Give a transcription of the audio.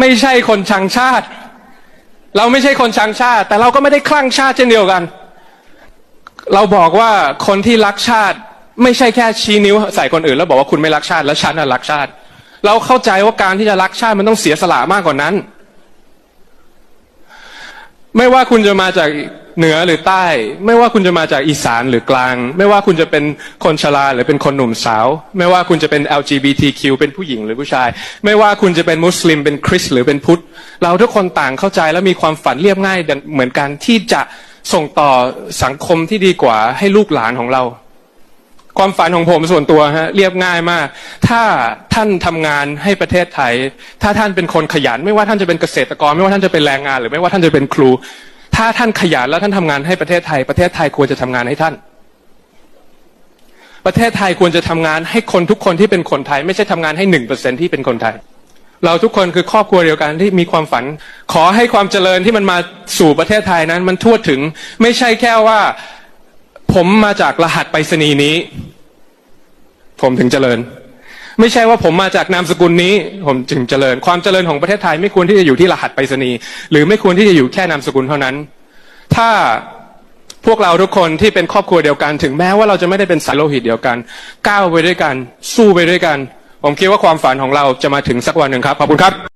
ไม่ใช่คนชังชาติ เราไม่ใช่คนชังชาติ แต่เราก็ไม่ได้คลั่งชาติเช่นเดียวกัน เราบอกว่าคนที่รักชาติ ไม่ใช่แค่ชี้นิ้วใส่คนอื่น แล้วบอกว่าคุณไม่รักชาติแล้วฉันน่ะรักชาติ เราเข้าใจว่าการที่จะรักชาติมันต้องเสียสละมากกว่านั้น ไม่ว่าคุณจะมาจากเหนือหรือใต้ ไม่ว่าคุณจะมาจากอีสานหรือกลาง ไม่ว่าคุณจะเป็นคนชราหรือเป็นคนหนุ่มสาว ไม่ว่าคุณจะเป็น LGBTQ เป็นผู้หญิงหรือผู้ชาย ไม่ว่าคุณจะเป็นมุสลิมเป็นคริสต์หรือเป็นพุทธ เราทุกคนต่างเข้าใจและมีความฝันเรียบง่ายเหมือนกันที่จะส่งต่อสังคมที่ดีกว่าให้ลูกหลานของเรา ความฝันของผมส่วนตัวฮะเรียบง่ายมาก ถ้าท่านทำงานให้ประเทศไทย ถ้าท่านเป็นคนขยัน ไม่ว่าท่านจะเป็นเกษตรกร ไม่ว่าท่านจะเป็นแรงงาน หรือไม่ว่าท่านจะเป็นครู ถ้าท่านขยันแล้วท่านทำงานให้ประเทศไทย ประเทศไทยควรจะทำงานให้ท่าน ประเทศไทยควรจะทำงานให้คนทุกคนที่เป็นคนไทย ไม่ใช่ทำงานให้หนึ่งเปอร์เซ็นที่เป็นคนไทย เราทุกคนคือครอบครัวเดียวกันที่มีความฝัน ขอให้ความเจริญที่มันมาสู่ประเทศไทยนั้น มันทั่วถึง ไม่ใช่แค่ว่า ผมมาจากรหัสไปรษณีย์นี้ ผมถึงเจริญ ไม่ใช่ว่าผมมาจากนามสกุลนี้ ผมจึงเจริญ ความเจริญของประเทศไทยไม่ควรที่จะอยู่ที่รหัสไปรษณีย์หรือไม่ควรที่จะอยู่แค่นามสกุลเท่านั้น ถ้าพวกเราทุกคนที่เป็นครอบครัวเดียวกันถึงแม้ว่าเราจะไม่ได้เป็นสายโลหิตเดียวกัน ก้าวไปด้วยกัน สู้ไปด้วยกัน ผมคิดว่าความฝันของเราจะมาถึงสักวันหนึ่งครับขอบคุณครับ